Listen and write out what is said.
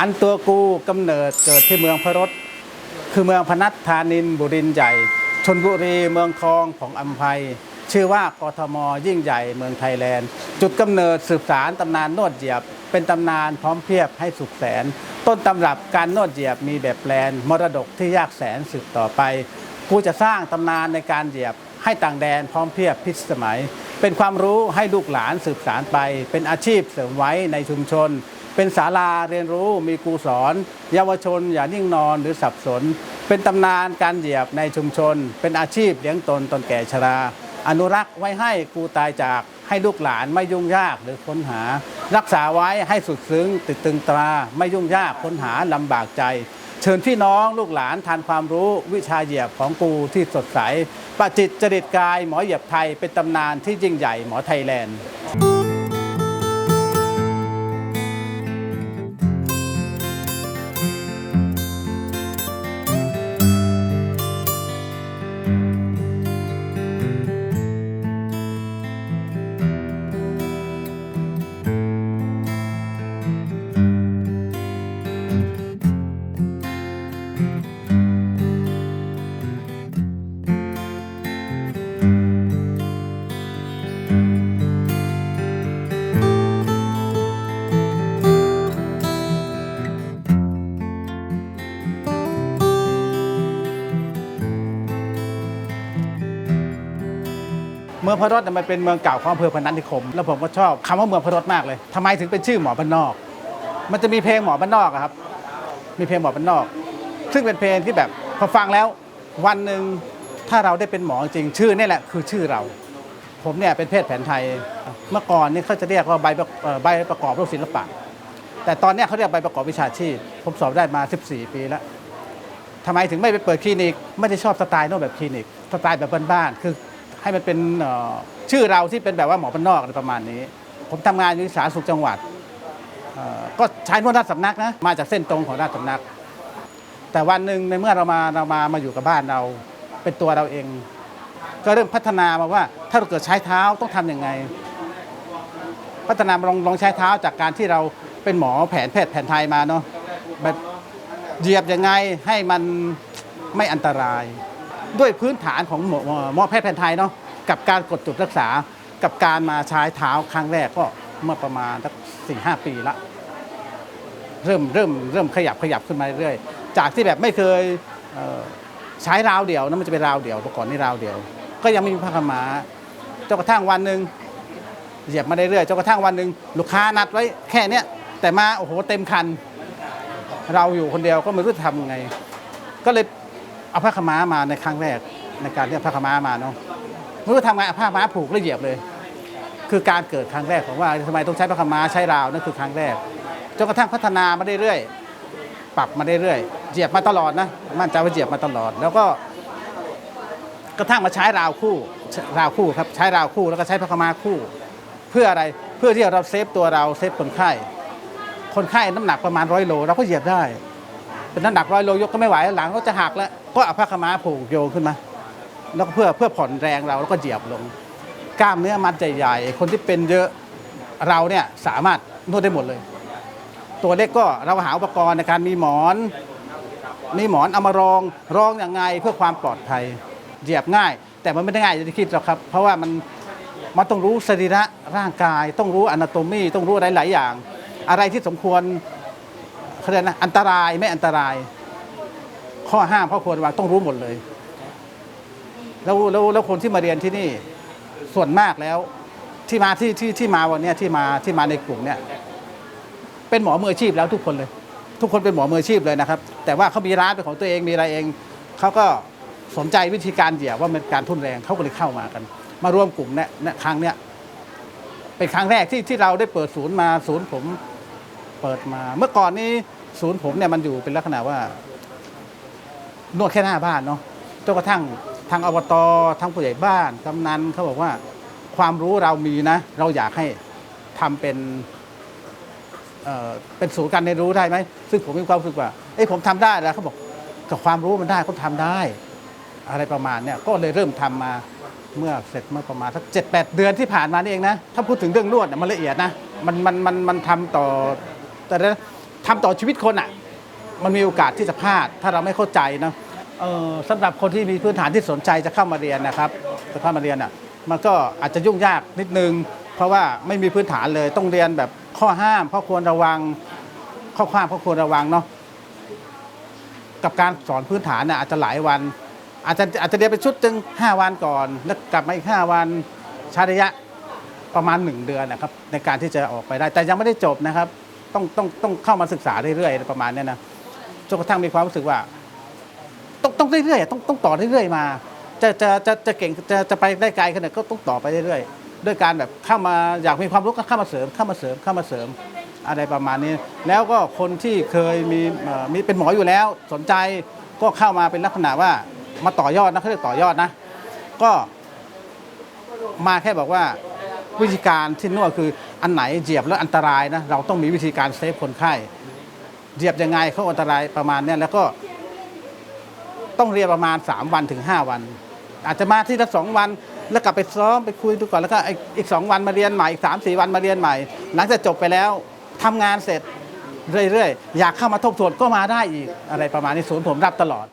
อันตัวกูกำเนิดเกิดที่เมืองพระรถ คือเมืองพนัสธานินบุรินทร์ใหญ่ ชนบุรีเมืองทองของอัมภัย ชื่อว่ากทมยิ่งใหญ่เมืองไทยแลนด์ จุดกำเนิดสืบสารตำนานนวดเหยียบ เป็นตำนานพร้อมเพรียบให้สุขแสน ต้นตำรับการนวดเหยียบมีแบบแปลนมรดกที่ยากแสนสืบต่อไป กูจะสร้างตำนานในการเหยียบให้ต่างแดนพร้อมเพรียบพิสมัย เป็นความรู้ให้ลูกหลานสืบสารไป เป็นอาชีพเสริมไว้ในชุมชน เป็นศาลาเรียนรู้มีครูสอน เยาวชนอย่านิ่งนอนหรือสับสน เป็นตำนานการเหยียบในชุมชน เป็นอาชีพเลี้ยงตนตนแก่ชรา อนุรักษ์ไว้ให้กูตายจากให้ลูกหลานไม่ยุ่งยากหรือค้นหา รักษาไว้ให้สุดซึ้งติดตึงตราไม่ยุ่งยากค้นหาลำบากใจ เชิญพี่น้องลูกหลานทานความรู้วิชาเหยียบของกูที่สดใสประจิตจริตกายหมอเหยียบไทยเป็นตำนานที่ยิ่งใหญ่หมอไทยแลนด์ เมืองพระรถเนี่มันเป็นเมืองเก่าของอำเภอพนัสนิคม แล้วผมก็ชอบคำว่าเมืองพระรถมากเลยทำไมถึงเป็นชื่อหมอบ้านนอก มันจะมีเพลงหมอบ้านนอกอะครับ มีเพลงหมอบ้านนอก ซึ่งเป็นเพลงที่แบบพอฟังแล้ววันหนึ่งถ้าเราได้เป็นหมอจริงชื่อนี่แหละคือชื่อเรา ผมเนี่ยเป็นเพศแผนไทยเมื่อก่อนนี่เขาจะเรียกว่าใบประเอ่อใบประกอบโรคศิลปะ แต่ตอนนี้เขาเรียกใบประกอบวิชาชีพ ผมสอบได้มา 14 ปีแล้วทำไมถึงไม่ไปเปิดคลินิก ไม่ได้ชอบสไตล์โน้นแบบคลินิก สไตล์แบบบ้านๆ คือ ให้มันเป็นชื่อเราที่เป็นแบบว่าหมอบ้านนอกอะไรประมาณนี้ ผมทำงานอยู่สาธารณสุขจังหวัด ก็ใช้นวดราชสำนักนะมาจากเส้นตรงของราชสำนัก แต่วันหนึ่งในเมื่อเรามาเรามามาอยู่กับบ้านเราเป็นตัวเราเอง ก็เริ่มพัฒนามาว่าถ้าเราเกิดใช้เท้าต้องทำยังไง พัฒนามาลองลองใช้เท้าจากการที่เราเป็นหมอแผนแพทย์แผนไทยมาเนาะแบบเหยียบยังไงให้มันไม่อันตราย ด้วยพื้นฐานของหมอหมอแพทย์แผนไทยเนาะกับการกดจุดรักษากับการมาใช้เท้าครั้งแรกก็เมื่อประมาณสักสี่ห้าปีละ เริ่มเริ่มเริ่มขยับขยับขึ้นมาเรื่อยๆจากที่แบบไม่เคยเอ่อใช้ราวเดี่ยวนะมันจะเป็นราวเดี่ยวแต่ก่อนนี่ราวเดี่ยว ก็ยังไม่มีผ้าขาวม้าจนกระทั่งวันหนึ่งเหยียบมาเรื่อยๆจนกระทั่งวันหนึ่งลูกค้านัดไว้แค่เนี้ยแต่มาโอ้โหเต็มคัน เราอยู่คนเดียวก็ไม่รู้จะทำยังไง ก็เลย เอาผ้าขม้ามาในครั้งแรกในการที่เอาผ้าขม้ามาเนาะไม่รู้ทำไงเอาผ้าขม้าผูกแล้วเหยียบเลย คือการเกิดครั้งแรกของว่าทำไมต้องใช้ผ้าขม้าใช้ราวนั่นคือครั้งแรกจนกระทั่งพัฒนามาเรื่อยๆปรับมาเรื่อยๆเหยียบมาตลอดนะมั่นใจว่าเหยียบมาตลอด แล้วก็ กระทั่งมาใช้ราวคู่ราวคู่ครับใช้ราวคู่แล้วก็ใช้พระขาวมาคู่ เพื่ออะไรเพื่อที่เราเซฟตัวเราเซฟคนไข้คนไข้น้ำหนักประมาณร้อยโลเราก็เหยียบได้ เป็นน้ำหนักร้อยโลยกก็ไม่ไหวหลังก็จะหักแล้ว ก็เอาผ้าขม้าผูกโยงขึ้นมา แล้วก็เพื่อเพื่อผ่อนแรงเราแล้วก็เหยียบลง กล้ามเนื้อมัดใหญ่ๆคนที่เป็นเยอะเราเนี่ยสามารถนวดได้หมดเลย ตัวเล็กก็เราหาอุปกรณ์ในการมีหมอนมีหมอนเอามารองรองอย่างไงเพื่อความปลอดภัยเหยียบง่าย แต่มันไม่ได้ง่ายอย่างที่คิดหรอกครับ เพราะว่ามันมันต้องรู้สรีระร่างกาย ต้องรู้อนาโตมีต้องรู้หลายๆอย่าง อะไรที่สมควร เขาเรียกนะอันตรายไม่อันตราย ข้อห้ามข้อควรวางต้องรู้หมดเลย แล้วแล้วแล้วคนที่มาเรียนที่นี่ส่วนมากแล้ว ที่มาที่ที่ที่มาวันนี้ที่มาที่มาในกลุ่มเนี่ย เป็นหมอมืออาชีพแล้วทุกคนเลย ทุกคนเป็นหมอมืออาชีพเลยนะครับ แต่ว่าเขามีร้านเป็นของตัวเองมีอะไรเองเขาก็สนใจวิธีการเหยียบว่ามันการทุ่นแรงเขาก็เลยเข้ามากัน มาร่วมกลุ่มเนี่ยเนี่ยครั้งเนี้ยเป็นครั้งแรกที่ที่เราได้เปิดศูนย์มาศูนย์ผม เปิดมา เมื่อก่อนนี้ศูนย์ผมเนี่ยมันอยู่เป็นลักษณะว่านวดแค่หน้าบ้านเนาะจนกระทั่งทางอบตทางผู้ใหญ่บ้านกำนันเขาบอกว่าความรู้เรามีนะ เราอยากให้ทำเป็นเอ่อเป็นศูนย์การเรียนรู้ได้ไหมซึ่งผมมีความรู้สึกว่าเอ้ผมทำได้แล้วเขาบอกกับความรู้มันได้ก็ทำได้ อะไรประมาณเนี่ยก็เลยเริ่มทำมาเมื่อเสร็จเมื่อประมาณสักเจ็ดแปดเดือนที่ผ่านมานี่เองนะ ถ้าพูดถึงเรื่องนวดเนี่ยมันละเอียดนะ มันมันมันมันทำต่อ แต่ทำต่อชีวิตคนอะมันมีโอกาสที่จะพลาด ถ้าเราไม่เข้าใจนะเออสำหรับคนที่มีพื้นฐานที่สนใจจะเข้ามาเรียนนะครับจะเข้ามาเรียนอะมันก็อาจจะยุ่งยากนิดนึง เพราะว่าไม่มีพื้นฐานเลยต้องเรียนแบบข้อห้ามข้อควรระวังข้อความข้อควรระวังเนาะกับการสอนพื้นฐานน่ะอาจจะหลายวัน อาจจะอาจจะเรียนไปชุดจึง5 วันก่อน แล้วกลับมาอีก 5 วันใช้ระยะประมาณ 1 เดือนนะครับ ในการที่จะออกไปได้แต่ยังไม่ได้จบนะครับ ต้องต้องต้องเข้ามาศึกษาเรื่อยๆประมาณนี้นะจนกระทั่งมีความรู้สึกว่า ต้องต้องเรื่อยๆต้องต้องต่อเรื่อยๆมา จะจะจะจะเก่งจะจะไปได้ไกลขนาดก็ต้องต่อไปเรื่อยๆด้วยการแบบเข้ามาอยากมีความรู้ก็เข้ามาเสริมเข้ามาเสริมเข้ามาเสริมอะไรประมาณนี้ แล้วก็คนที่เคยมีมีเป็นหมออยู่แล้ว สนใจก็เข้ามาเป็นลักษณะว่ามาต่อยอดนะเขาเรียกต่อยอดนะ ก็มาแค่บอกว่า วิธีการที่นวดคืออันไหนเหยียบแล้วอันตรายนะเราต้องมีวิธีการเซฟคนไข้เหยียบยังไงเขาอันตรายประมาณเนี้ยแล้วก็ต้องเรียนประมาณ 3 วันถึง 5 วัน อาจจะมาที่ละสองวัน แล้วกลับไปซ้อมไปคุยดูก่อนแล้วก็อีกอีกสองวันมาเรียนใหม่อีกสามสี่วันมาเรียนใหม่ หลังจากจบไปแล้วทำงานเสร็จเรื่อยๆ อยากเข้ามาทบทวนก็มาได้อีกอะไรประมาณนี้ศูนย์ผมรับตลอด